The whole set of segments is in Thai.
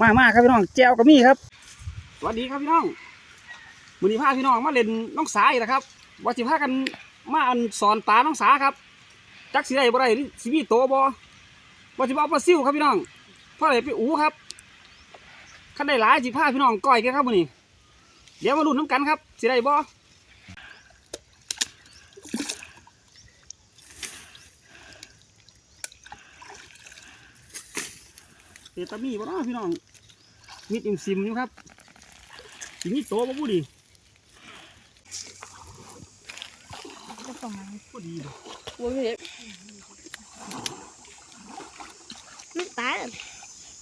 มามาครับพี่น้องแจวก็มีครับ สวัสดีครับพี่น้องมือนี้พาพี่น้องมาเล่นน้องสาอีกแล้วครับว่าสิพากันมาอันสอนปลาน้องสาครับ จักสิได้บ่ได้หรือสิมีโตบ่ว่าสิบ่เอาปลาซิวครับพี่น้องพราะอะไรไปอูครับคันได้หลายสิพาพี่น้องก้อยกันครับมือนี้เดี๋ยวมาลุ้นน้ำกันครับสิได้บ่เตตามีบ่เนาะพี่น้อง มีดอิ่มซิมอยู่ครับสิมีโตบ่บูดีก็ประมาณบ่ดีบ่โอ้ยเห็นไม่ตายเลย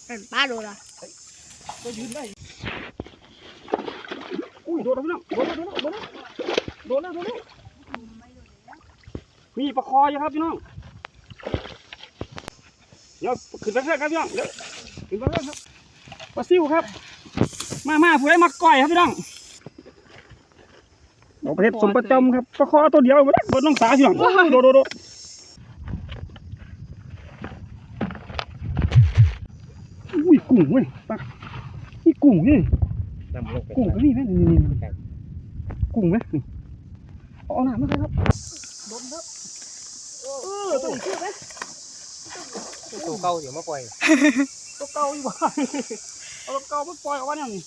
เป็นป้าโดนละก็ยืนได้อุ้ยโดนแล้วพี่น้องโดนแล้วโดนแล้วโดนแล้วโดนแล้วโดนแล้วมีปลาคออยู่ครับพี่น้องเดี๋ยวขึ้นไปเรื่อยครับพี่น้องเดี๋ยวขึ้นไปเรื่อยครับ ปลาซิวครับ มามาผู้ใดมาก้อยครับพี่น้องเอาประเทศสมประจำครับปลาคอตัวเดียวบ่ได้บนน้องสาพี่น้องโอ้ยโดดโดดโดดอุ้ยกุ้งเว้ยปลานี่กุ้งนี่นำลงไปกุ้งก็นี่ไหมนี่นี่นี่กุ้งไหมนี่เอาหนามาใส่ครับดมเถอะเออตัวนี้ชื่อไหมตัวเก่าเดี๋ยวมาปล่อยตัวเก่าอีกว่า เอาตัวเก่ามาปล่อยเอาไว้เนี่ยนี่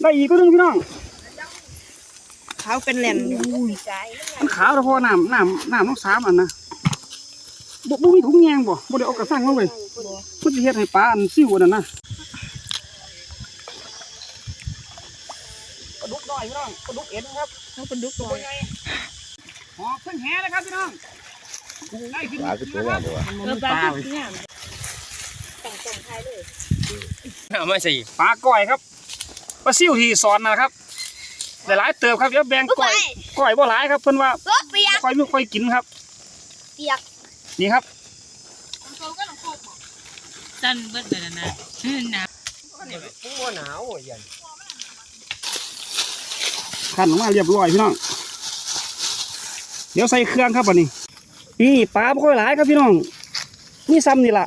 ได้อีกก็นึงพี่น้องเขาเป็นแหลมอยู่มันขาวแต่พอน้ำน้ำน้ำต้องสามอันนะบ่บ่มีถุงแยงบ่บ่ได้เอากระสังมาเว้ยมันสิเฮ็ดให้ปลาอันซิวอันนั้นนะปลาดุกน้อยพี่น้องปลาดุกเอ็นครับเขาเป็นดุกน้อยหอบขึ้นแหนะครับพี่น้องกุ้งได้ขึ้นปลาคือตัวว่าตัวเออปลาดุกเนี่ยแต่งแต่งไทยเลยเอามาสิปลาก้อยครับปลาซิวที่สอนนะครับหลายๆเติบครับเดี๋ยวแบ่งก้อยก้อยบ่หลายครับเพิ่นว่าก็เปียกก้อยไม่ค่อยกินครับเปียกนี่ครับสั้นเบิดเลยนะนะผู้ว่าหนาวอะยันขันออกมาเรียบร้อยพี่น้องเดี๋ยวใส่เครื่องครับบัดนี้นี่ปลาบ่ค่อยหลายครับพี่น้องมีซ้ำนี่ล่ะ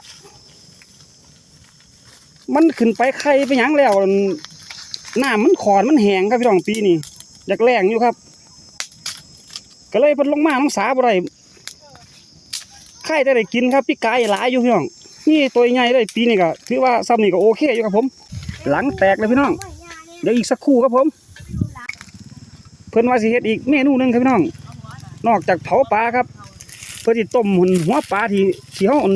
มันขึ้นไปไข่ไปหยังแล้วน้ำมันขอนมันแห้งครับพี่น้องปีนี้อยากแรงอยู่ครับ ก็เลยเพิ่นลงมาน้องสาบ่ได้ไข่ได้กินครับพี่กายหลายอยู่พี่น้องนี่ตัวใหญ่เลยปีนี้ก็ถือว่าซ้ำนี่ก็โอเคอยู่ครับผม หลังแตกเลยพี่น้อง เดี๋ยวอีกสักครู่ครับผม เพิ่อนว่าสิเฮ็ดอีกเมนูนึงครับพี่น้อง นอกจากเผาปลาครับ เพื่อที่ต้มหุ่นหัวปลาที่ที่เฮาเอา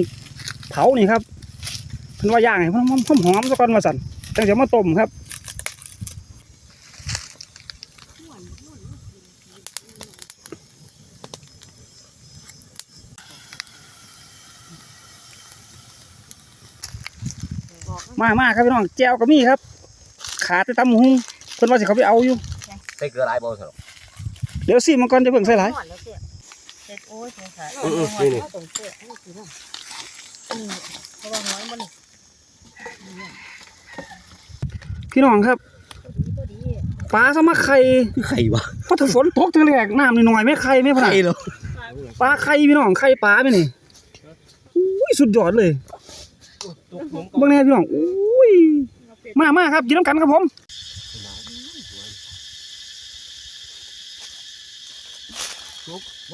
เผานี่ครับ เพิ่นว่าย่างให้มันหอมๆซะก่อนว่าซั่นจังสิเอามาต้มครับมามาครับพี่น้องแจวก็มีครับ ขาดแต่ตำหุงเพิ่นว่าสิเขาไปเอาอยู่ใส่เกลือหลายบ่สำหรับเดี๋ยวสิมันก่อนจะเบิ่งใส่หลายหวานแล้วเสียเสร็จโอ้ยสงสารอือนี่นี่ พราะว่าน้อยมันพี่น้องครับตัวดีปลาสมาไข่ไข่วะเพราะถ้าฝนตกทีแรกน้ำนิดหน่อยไม่ไข่ไม่พอไข่นะเหรอปลาไข่พี่น้องไข่ปลาไปนี่อุ้ยสุดยอดเลยเบิ่งแน่พี่น้องอุ้ยมามาครับกินน้ำกันครับผม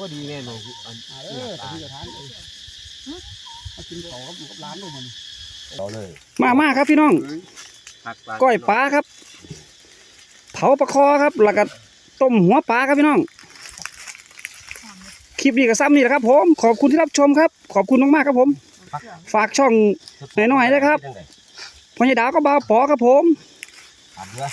ว่าดีแน่นอนอันเออที่จะทานเลยมากินเขากับกับร้านด้วยมัน เอาเลยมามาครับพี่น้องผักปลาก้อยปลาครับ เผาปลาคอครับแล้วก็ต้มหัวปลาครับพี่น้อง คลิปนี้ก็ซ้ำนี่แหละครับ ผม ขอบคุณที่รับชมครับ ขอบคุณมากๆครับผม ฝากช่องหน่อยๆนะครับพ่อใหญ่ดาวก็บ่าวปอครับผมผักเนื้อ